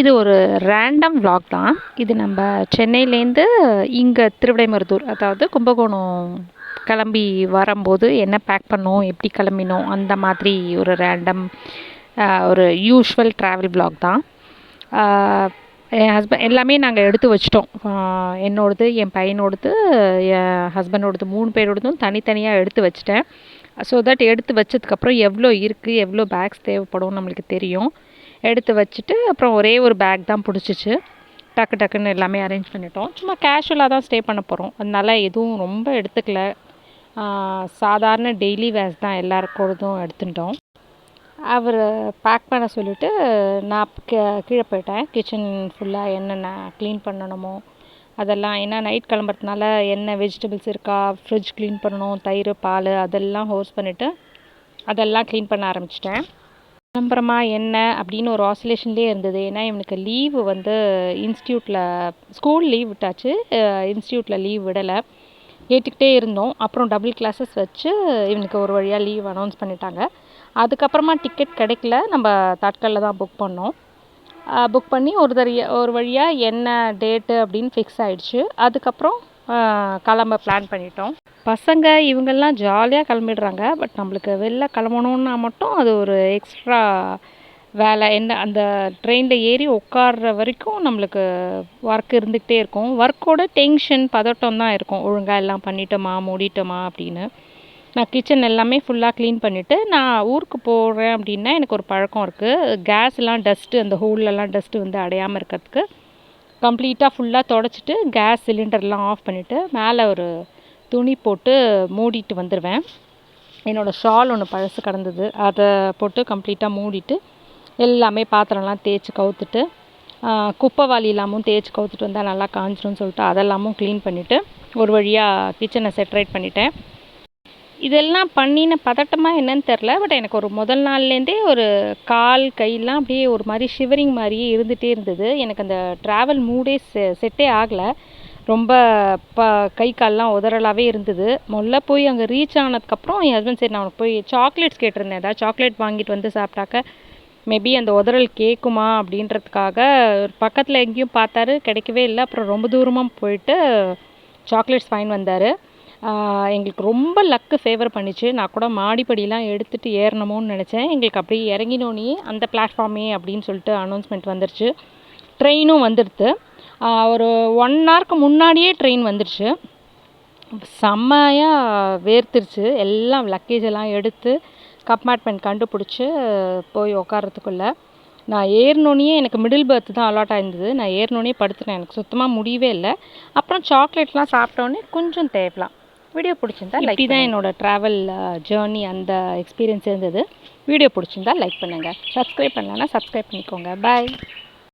இது ஒரு random vlog தான். இது நம்ம சென்னையிலேருந்து இங்கே திருவிடைமருதூர் அதாவது கும்பகோணம் கிளம்பி வரும்போது என்ன பேக் பண்ணோம் எப்படி கிளம்பினோம் அந்த மாதிரி ஒரு ரேண்டம் ஒரு யூஷுவல் ட்ராவல் vlog தான். என் ஹஸ்பண்ட் எல்லாமே நாங்கள் எடுத்து வச்சிட்டோம். என்னோடது என் பையனோடது என் ஹஸ்பண்டோடது மூணு பேரோடதும் தனித்தனியாக எடுத்து வச்சிட்டேன். ஸோ தட் எடுத்து வச்சதுக்கப்புறம் எவ்வளோ இருக்குது எவ்வளோ பேக்ஸ் தேவைப்படும் நம்மளுக்கு தெரியும். எடுத்து வச்சுட்டு அப்புறம் ஒரே ஒரு பேக் தான் பிடிச்சிச்சு. டக்கு டக்குன்னு எல்லாமே அரேஞ்ச் பண்ணிட்டோம். சும்மா கேஷுவலாக தான் ஸ்டே பண்ண போகிறோம் அதனால எதுவும் ரொம்ப எடுத்துக்கல. சாதாரண டெய்லி வேர்ஸ் தான் எல்லாருக்கூடதும் எடுத்துட்டோம் அவர் பேக் பண்ண சொல்லிவிட்டு நான் கீ- கீழே போயிட்டேன். கிச்சன் ஃபுல்லாக என்னென்ன க்ளீன் பண்ணணுமோ அதெல்லாம். ஏன்னா நைட் கிளம்புறதுனால என்ன வெஜிடபிள்ஸ் இருக்கா ஃப்ரிட்ஜ் க்ளீன் பண்ணணும் தயிர் பால் அதெல்லாம் ஹோஸ் பண்ணிவிட்டு அதெல்லாம் க்ளீன் பண்ண ஆரம்பிச்சிட்டேன். கிளம்புறமா என்ன அப்படின்னு ஒரு ஆசிலேஷன்லேயே இருந்தது. ஏன்னா இவனுக்கு லீவு வந்து இன்ஸ்டியூட்டில் ஸ்கூல் லீவ் விட்டாச்சு. இன்ஸ்டியூட்டில் லீவ் விடலை. கேட்டுக்கிட்டே இருந்தோம். அப்புறம் டபுள் கிளாஸஸ் வச்சு இவனுக்கு ஒரு வழியாக லீவ் அனௌன்ஸ் பண்ணிட்டாங்க. அதுக்கப்புறமா டிக்கெட் கிடைக்கல. நம்ம தட்கலில் தான் புக் பண்ணோம். புக் பண்ணி ஒரு தரிய ஒரு வழியாக என்ன டேட்டு அப்படின்னு ஃபிக்ஸ் ஆகிடுச்சு அதுக்கப்புறம் கிளம்ப பிளான் பண்ணிட்டோம். பசங்க இவங்கெல்லாம் ஜாலியாக கிளம்பிடுறாங்க. பட் நம்மளுக்கு வெளில கிளம்பணுன்னா மட்டும் அது ஒரு எக்ஸ்ட்ரா வேலை. என்ன அந்த ட்ரெயினில் ஏறி உட்கார்ற வரைக்கும் நம்மளுக்கு ஒர்க் இருந்துக்கிட்டே இருக்கும். ஒர்க்கோட டென்ஷன் பதட்டம் தான் இருக்கும். ஒழுங்காக எல்லாம் பண்ணிட்டோமா மூடிட்டோமா அப்படின்னு. நான் கிச்சன் எல்லாமே ஃபுல்லாக க்ளீன் பண்ணிவிட்டு நான் ஊருக்கு போகிறேன் அப்படின்னா எனக்கு ஒரு பழக்கம் இருக்குது கேஸ்லாம் டஸ்ட்டு அந்த ஹோல்லலாம் டஸ்ட்டு வந்து அடையாமல் இருக்கிறதுக்கு. கம்ப்ளீட்டாக ஃபுல்லாக தொடச்சிட்டு கேஸ் சிலிண்டர்லாம் ஆஃப் பண்ணிவிட்டு மேலே ஒரு துணி போட்டு மூடிட்டு வந்துடுவேன் என்னோடய ஷால் ஒன்று பழசு கிடந்தது. அதை போட்டு கம்ப்ளீட்டாக மூடிட்டு எல்லாமே பாத்திரம்லாம் தேய்ச்சி கவுத்துட்டு ஆஹ் குப்பை தேய்ச்சி கவுத்துட்டு வந்தால் நல்லா காஞ்சிரும்னு சொல்லிட்டு அதெல்லாமும் க்ளீன் பண்ணிவிட்டு ஒரு வழியாக கிச்சனை செட்ரேட் பண்ணிட்டேன். இதெல்லாம் பண்ணின பதட்டமாக என்னன்னு தெரில பட் எனக்கு ஒரு முதல் நாள்லேருந்தே ஒரு கால் கையெல்லாம் அப்படியே ஒரு மாதிரி ஷிவரிங் மாதிரியே இருந்துகிட்டே இருந்தது. எனக்கு அந்த ட்ராவல் மூடே செ செட்டே ஆகலை. ரொம்ப ப கை கால்லாம் உதறலாகவே இருந்தது. முதல்ல போய் அங்கே ரீச் ஆனதுக்கப்புறம் என் ஹஸ்பண்ட் சரி நான் உனக்கு போய் சாக்லேட்ஸ் கேட்டிருந்தேன். ஏதாவது சாக்லேட் வாங்கிட்டு வந்து சாப்பிட்டாக்க மேபி அந்த உதறல் கேட்குமா அப்படின்றதுக்காக பக்கத்தில் எங்கேயும் பார்த்தாரு கிடைக்கவே இல்லை. அப்புறம் ரொம்ப தூரமாக போயிட்டு சாக்லேட்ஸ் வாங்கின்னு வந்தார். எங்களுக்கு ரொம்ப லக்கு ஃபேவர் பண்ணிச்சு. நான் கூட மாடிப்படியெலாம் எடுத்துகிட்டு ஏறணுமோன்னு நினச்சேன். எங்களுக்கு அப்படியே இறங்கினோன்னே அந்த பிளாட்ஃபார்மே அப்படின்னு சொல்லிட்டு அனௌன்ஸ்மெண்ட் வந்துருச்சு. ட்ரெயினும் வந்துடுது ஒரு ஒன் ஹவருக்கு முன்னாடியே ட்ரெயின் வந்துடுச்சு செம்மையாக வேர்த்துருச்சு. எல்லாம் லக்கேஜ் எல்லாம் எடுத்து கம்பார்ட்மெண்ட் கண்டுபிடிச்சி போய் உக்காரத்துக்குள்ள நான் ஏறினோன்னே எனக்கு மிடில் பர்த் தான் அலாட் ஆயிருந்தது. நான் ஏறினோன்னே படுத்துட்டேன். எனக்கு சுத்தமாக முடியவே இல்லை. அப்புறம் சாக்லேட்லாம் சாப்பிட்டோன்னே கொஞ்சம் தேவலாம். வீடியோ பிடிச்சிருந்தா லைக் தான் என்னோட ட்ராவல் ஜேர்னி அந்த எக்ஸ்பீரியன்ஸ் இருந்தது. வீடியோ பிடிச்சிருந்தா லைக் பண்ணுங்கள் சப்ஸ்கிரைப் பண்ணலன்னா சப்ஸ்கிரைப் பண்ணிக்கோங்க. பாய்